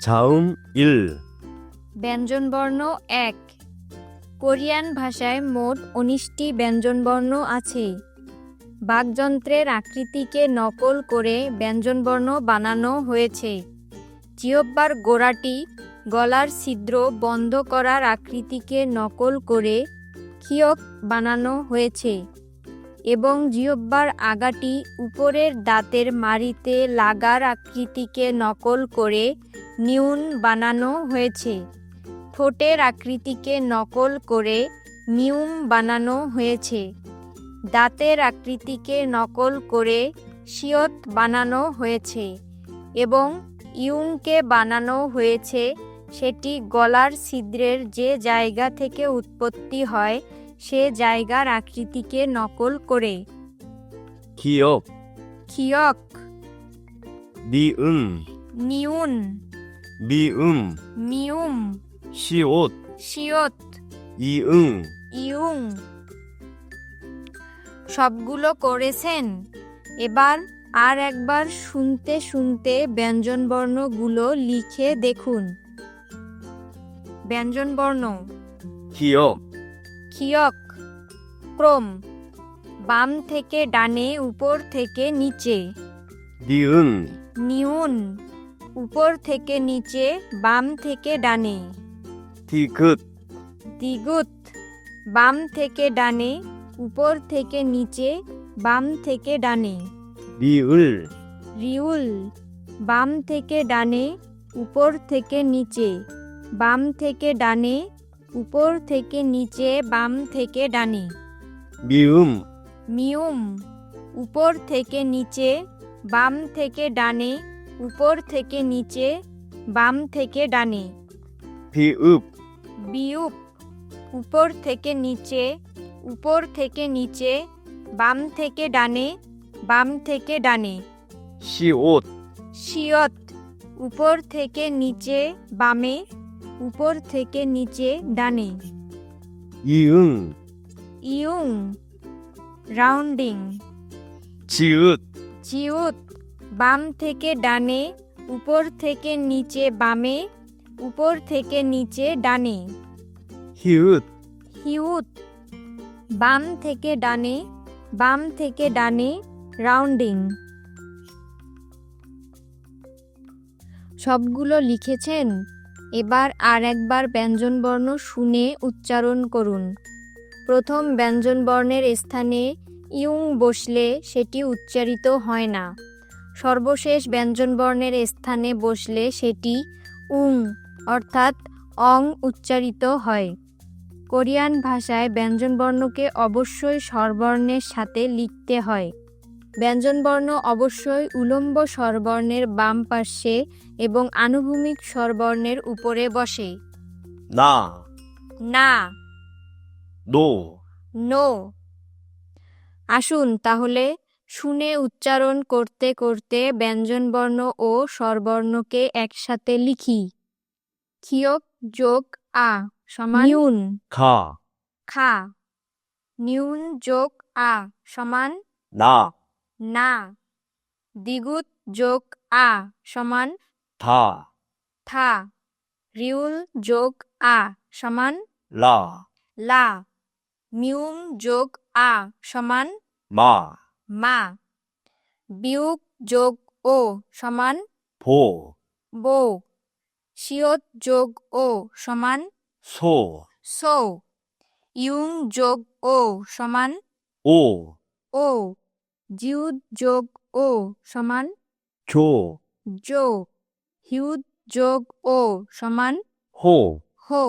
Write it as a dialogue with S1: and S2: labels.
S1: 자음 1.
S2: ব্যঞ্জনবর্ণ এক। কোরিয়ান ভাষায় মোট উনিশটি ব্যঞ্জনবর্ণ আছে। বাকযন্ত্রের আকৃতিকে নকল করে ব্যঞ্জনবর্ণ বানানো হয়েছে। জিহ্বার গোড়াটি গলার ছিদ্র বন্ধ করার আকৃতিকে নকল করে খিয়ক বানানো হয়েছে এবং জিহ্বার আগাটি উপরের দাঁতের মাড়িতে লাগার আকৃতিকে নকল করে নিউন বানানো হয়েছে। ঠোঁটের আকৃতিকে নকল করে নিউম বানানো হয়েছে। দাঁতের আকৃতিকে নকল করে শিয়ত বানানো হয়েছে এবং ইউংকে বানানো হয়েছে। সেটি গলার ছিদ্রের যে জায়গা থেকে উৎপত্তি হয় সে জায়গার আকৃতিকে নকল করে। খিয়ক
S1: কিয়ক।
S2: নিউন।
S1: 미음,
S2: মিউম
S1: 시옷,
S2: শিয়ত
S1: 이응,
S2: ইউং সবগুলো করেছেন এবার আর একবার শুনতে শুনতে ব্যঞ্জনবর্ণগুলো লিখে দেখুন ব্যঞ্জনবর্ণ
S1: 기역,
S2: খিয়ক ক্রম বাম থেকে ডানে উপর থেকে নিচে
S1: 니은,
S2: নিউন উপর থেকে নিচে বাম থেকে ডানে।
S1: তিগুত।
S2: তিগুত। বাম থেকে ডানে উপর থেকে নিচে বাম থেকে ডানে।
S1: রিউল
S2: রিউল বাম থেকে ডানে উপর থেকে নিচে। বাম থেকে ডানে উপর থেকে নিচে বাম থেকে ডানে।
S1: মিউম
S2: মিউম। উপর থেকে নিচে বাম থেকে ডানে উপর থেকে নিচে বাম থেকে ডানে।
S1: বিউপ।
S2: বিউপ। উপর থেকে নিচে উপর থেকে নিচে বাম থেকে ডানে বাম থেকে ডানে।
S1: শিওত
S2: শিয়ত উপর থেকে নিচে বামে উপর থেকে নিচে ডানে।
S1: ইউং
S2: ইউং রাউন্ডিং।
S1: চিউত।
S2: চিউত। বাম থেকে ডানে উপর থেকে নিচে বামে উপর থেকে নিচে ডানে।
S1: 히읗,
S2: হিউত। বাম থেকে ডানে বাম থেকে ডানে রাউন্ডিং। সবগুলো লিখেছেন? এবার আর একবার ব্যঞ্জনবর্ণ শুনে উচ্চারণ করুন। প্রথম ব্যঞ্জনবর্ণের স্থানে ইউং বসলে সেটি উচ্চারিত হয় না। সর্বশেষ ব্যঞ্জনবর্ণের স্থানে বসলে সেটি উং অর্থাৎ অং উচ্চারিত হয়। কোরিয়ান ভাষায় ব্যঞ্জনবর্ণকে অবশ্যই স্বরবর্ণের সাথে লিখতে হয়। ব্যঞ্জনবর্ণ অবশ্যই উলম্ব স্বরবর্ণের বাম পার্শ্বে এবং আনুভূমিক স্বরবর্ণের উপরে বসে।
S1: 나,
S2: না।
S1: 노,
S2: নো। আসুন তাহলে শুনে উচ্চারণ করতে করতে ব্যঞ্জনবর্ণ ও স্বরবর্ণকে একসাথে লিখি। খিয়ক যোগ আ সমান নিউন।
S1: খা।
S2: খা। নিউন যোগ আ সমান
S1: না।
S2: না। দ্বিগুত যোগ আ সমান
S1: থা।
S2: থা। রিউল যোগ আ সমান
S1: লা।
S2: লা। মিউম যোগ আ সমান
S1: মা।
S2: মা বিয়োগ যোগ ও সমান
S1: ভো।
S2: বো শিয়ত যোগ ও সমান
S1: সো।
S2: সো ইউং যোগ ও সমান
S1: ও।
S2: ও জিউদ যোগ ও সমান
S1: জো।
S2: জো হিউদ যোগ ও সমান
S1: হো।
S2: হো।